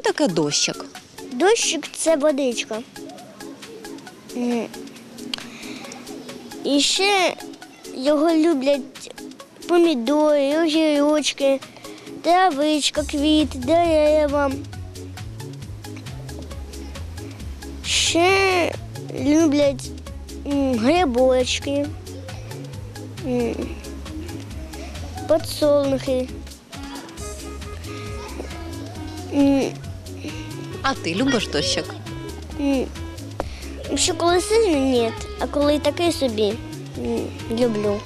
що таке дощик? Дощик це водичка. І ще його люблять помідори, огірочки, травичка, квіти, дерева. Ще люблять грибочки, подсолнухи. А ти любиш дощик? М, Що коли сильно ні, а коли такий собі м, люблю.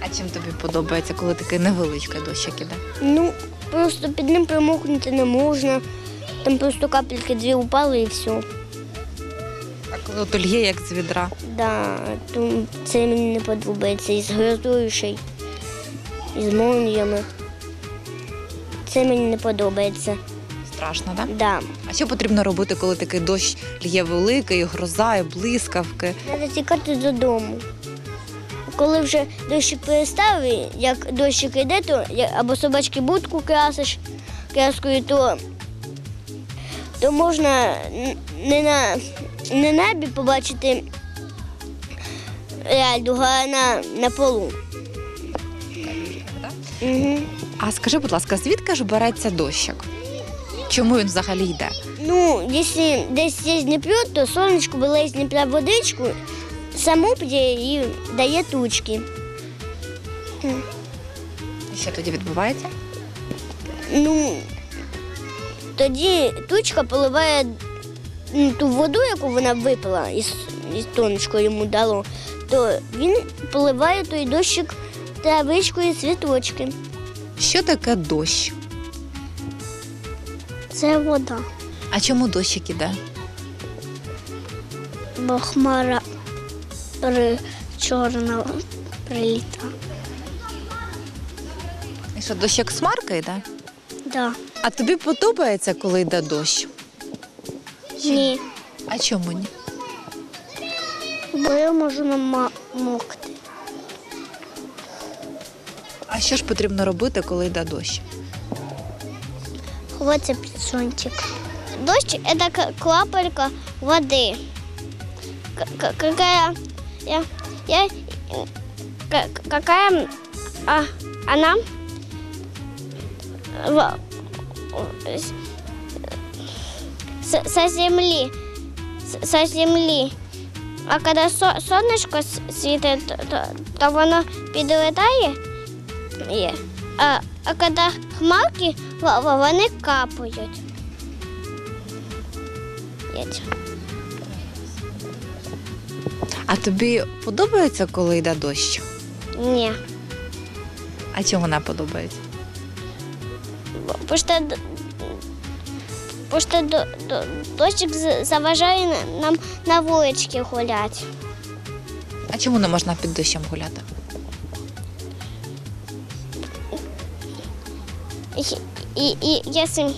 А чим тобі подобається, коли такий невеличкий дощик іде? Ну, просто під ним промокнути не можна. Там просто капельки дві упали і все. А коли от лє, як з відра? Да, то це мені не подобається. І з грозою ще й, і з молніями. Це мені не подобається. Страшно, так? Да. А що потрібно робити, коли такий дощ лє великий, гроза, і блискавки? Треба тікати додому. Коли вже дощик перестав, як дощик йде, то або собачки будку красиш краскою, то, то можна не на, не на небі побачити реальну, а на, на полу. Угу. А скажи, будь ласка, звідки ж береться дощик? Чому він взагалі йде? Ну, якщо десь є Дніпро, то сонечко бере з Дніпра водичку, саму п'є і дає тучки. І що тоді відбувається? Ну, тоді тучка поливає ну, ту воду, яку вона випила із, тонечко йому дало, то він поливає той дощик травичкою і цвіточки. Що таке дощ? Це вода, А чому дощик іде? бо хмара при чорна приліта. І що дощ як смарка йде? Да. А тобі подобається, коли йде дощ? Ні, А чому ні? бо я можу намокти. А що ж потрібно робити, коли йде дощ? Ховаться під зонтик. Дождь – это к- капелька воды. К- к- какая, я, я, к- какая а, она в- с- со земли, с- со земли. А когда со- сонечко с- світить, то, то, то воно підлітає, є. А, а коли хмарки, во- во- вони капають. А тобі подобається, коли йде дощ? Ні. А чому не подобається? Бо що, дощик заважає нам на вуличці гуляти. А чому не можна під дощем гуляти? И, и, и если,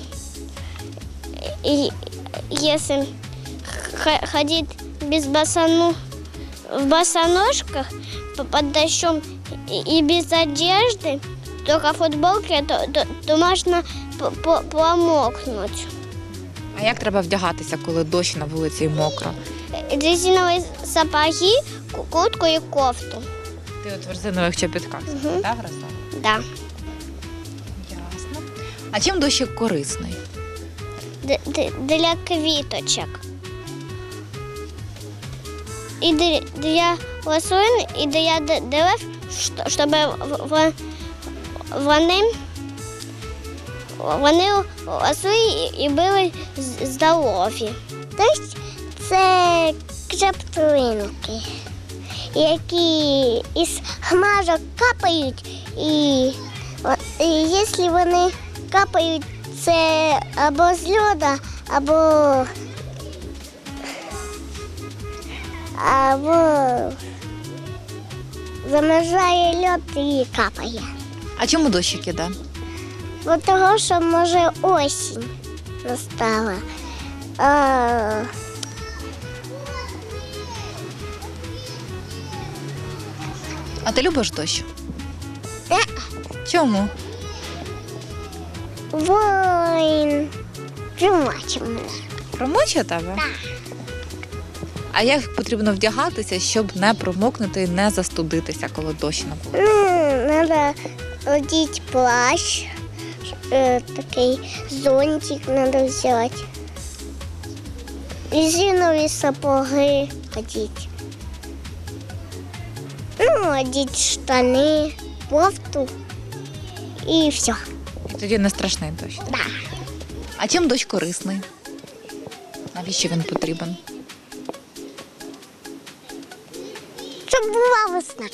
и, если ходить без босону, в босоножках по- под дождем и, без одежды, только в футболке, то, то, то можно п- п- А як треба вдягатися, коли дощ на вулиці і мокро? Резиновые сапоги, ку- куртку и кофту. Ти от в резинових чобітках Мгм. так, Гроза? Да. А чим дощик корисний? Для квіточок. І для, рослин, і для д- дерев, що- щоб вони, вони росли і- і були з- здорові. Тобто це краплинки, які із хмарок капають, і, і якщо вони капають це або з льода, або, або замерзає льод і капає. А чому дощик іде? Бо того, що може осінь настала. А, А ти любиш дощ? Е. Чому? Воин. Жумачим мене. Промоче тебе? Так. А як потрібно вдягатися, щоб не промокнути і не застудитися, коли дощ на вулиці? Ну, надо одеть плащ, э, такой зонтик надо взять. Резиновые сапоги одеть. Ну, одеть штаны, кофту и все. Тоді не страшний дощ. так? Да. А чим дощ корисний? Навіщо він потрібен? Щоб була весна.